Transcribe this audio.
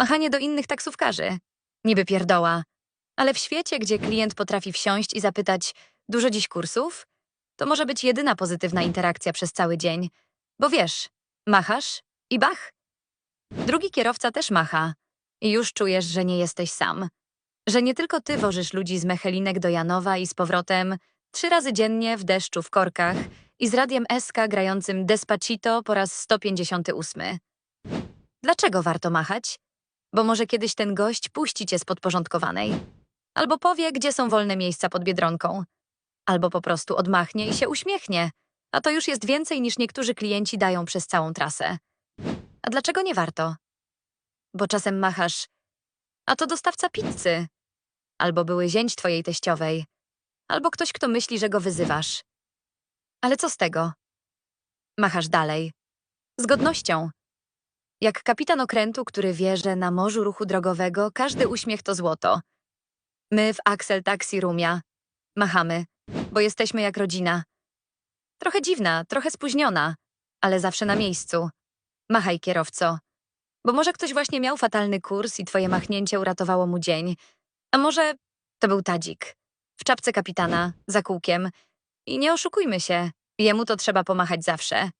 Machanie do innych taksówkarzy. Niby pierdoła. Ale w świecie, gdzie klient potrafi wsiąść i zapytać, dużo dziś kursów? To może być jedyna pozytywna interakcja przez cały dzień. Bo wiesz, machasz i bach. Drugi kierowca też macha. I już czujesz, że nie jesteś sam. Że nie tylko ty wożysz ludzi z Mechelinek do Janowa i z powrotem trzy razy dziennie w deszczu w korkach i z radiem SK grającym Despacito po raz 158. Dlaczego warto machać? Bo może kiedyś ten gość puści cię z podporządkowanej. Albo powie, gdzie są wolne miejsca pod Biedronką. Albo po prostu odmachnie i się uśmiechnie. A to już jest więcej niż niektórzy klienci dają przez całą trasę. A dlaczego nie warto? Bo czasem machasz, a to dostawca pizzy. Albo były zięć twojej teściowej. Albo ktoś, kto myśli, że go wyzywasz. Ale co z tego? Machasz dalej. Z godnością. Jak kapitan okrętu, który wie, że na morzu ruchu drogowego każdy uśmiech to złoto. My w Axel Taxi Rumia machamy, bo jesteśmy jak rodzina. Trochę dziwna, trochę spóźniona, ale zawsze na miejscu. Machaj, kierowco. Bo może ktoś właśnie miał fatalny kurs i twoje machnięcie uratowało mu dzień. A może to był Tadzik. W czapce kapitana, za kółkiem. I nie oszukujmy się, jemu to trzeba pomachać zawsze.